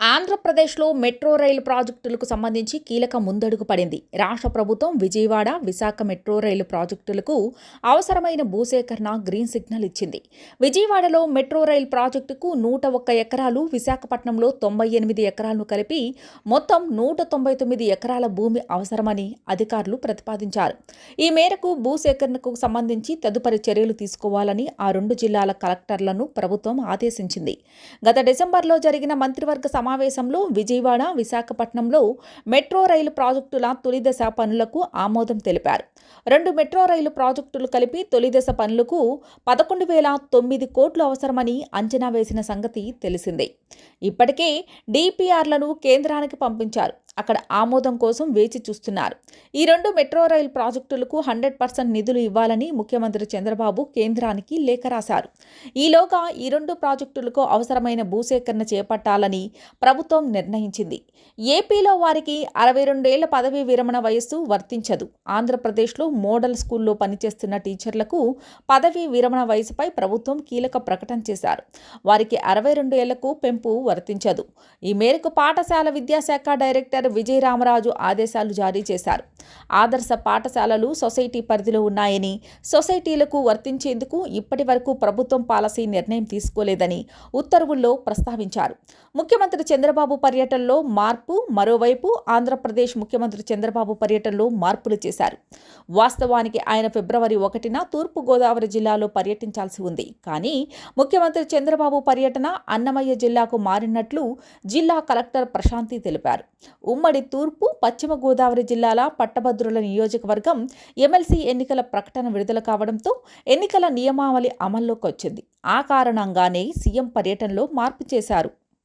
ఆంధ్రప్రదేశ్లో మెట్రో రైలు ప్రాజెక్టులకు సంబంధించి కీలక ముందడుగు పడింది. రాష్ట్ర ప్రభుత్వం విజయవాడ విశాఖ మెట్రో రైలు ప్రాజెక్టులకు అవసరమైన భూసేకరణ గ్రీన్ సిగ్నల్ ఇచ్చింది. విజయవాడలో మెట్రో రైలు ప్రాజెక్టుకు నూట ఒక్క ఎకరాలు విశాఖపట్నంలో తొంభై ఎనిమిది ఎకరాలను కలిపి మొత్తం నూట తొంభై తొమ్మిది ఎకరాల భూమి అవసరమని అధికారులు ప్రతిపాదించారు. ఈ మేరకు భూసేకరణకు సంబంధించి తదుపరి చర్యలు తీసుకోవాలని ఆ రెండు జిల్లాల కలెక్టర్లను ప్రభుత్వం ఆదేశించింది. గత డిసెంబర్లో జరిగిన మంత్రివర్గ సమావేశంలో విజయవాడ విశాఖపట్నంలో మెట్రో రైలు ప్రాజెక్టుల తొలిదశ పనులకు ఆమోదం తెలిపారు. రెండు మెట్రో రైలు ప్రాజెక్టులు కలిపి తొలిదశ పనులకు పదకొండు వేల తొమ్మిది కోట్లు అవసరమని అంచనా వేసిన సంగతి తెలిసిందే. ఇప్పటికే డిపిఆర్లను కేంద్రానికి పంపించారు. అక్కడ ఆమోదం కోసం వేచి చూస్తున్నారు. ఈ రెండు మెట్రో రైలు ప్రాజెక్టులకు హండ్రెడ్ పర్సెంట్ నిధులు ఇవ్వాలని ముఖ్యమంత్రి చంద్రబాబు కేంద్రానికి లేఖ రాశారు. ఈలోగా ఈ రెండు ప్రాజెక్టులకు అవసరమైన భూసేకరణ చేపట్టాలని ప్రభుత్వం నిర్ణయించింది. ఏపీలో వారికి అరవై రెండేళ్ళ పదవీ విరమణ వయస్సు వర్తించదు. ఆంధ్రప్రదేశ్లో మోడల్ స్కూల్లో పనిచేస్తున్న టీచర్లకు పదవీ విరమణ వయసుపై ప్రభుత్వం కీలక ప్రకటన చేశారు. వారికి అరవై రెండు ఏళ్ళకు పెంపు వర్తించదు. ఈ మేరకు పాఠశాల విద్యాశాఖ డైరెక్టర్ విజయరామరాజు ఆదేశాలు జారీ చేశారు. ఆదర్శ పాఠశాలలు సొసైటీ పరిధిలో ఉన్నాయని సొసైటీలకు వర్తించేందుకు ఇప్పటి వరకు ప్రభుత్వం పాలసీ నిర్ణయం తీసుకోలేదని ఉత్తర్వుల్లో ప్రస్తావించారు. ముఖ్యమంత్రి చంద్రబాబు పర్యటనలో మార్పు మరోవైపు ఆంధ్రప్రదేశ్ ముఖ్యమంత్రి చంద్రబాబు పర్యటనలో మార్పులు చేశారు. వాస్తవానికి ఆయన ఫిబ్రవరి ఒకటిన తూర్పుగోదావరి జిల్లాలో పర్యటించాల్సి ఉంది. కానీ ముఖ్యమంత్రి చంద్రబాబు పర్యటన అన్నమయ్య జిల్లాకు మారినట్లు జిల్లా కలెక్టర్ ప్రశాంతి తెలిపారు. ఉమ్మడి తూర్పు పశ్చిమ గోదావరి జిల్లాల పట్టభద్రుల నియోజకవర్గం ఎమ్మెల్సీ ఎన్నికల ప్రకటన విడుదల కావడంతో ఎన్నికల నియమావళి అమల్లోకి వచ్చింది ఆ కారణంగానే సీఎం పర్యటనలో మార్పు చేశారు.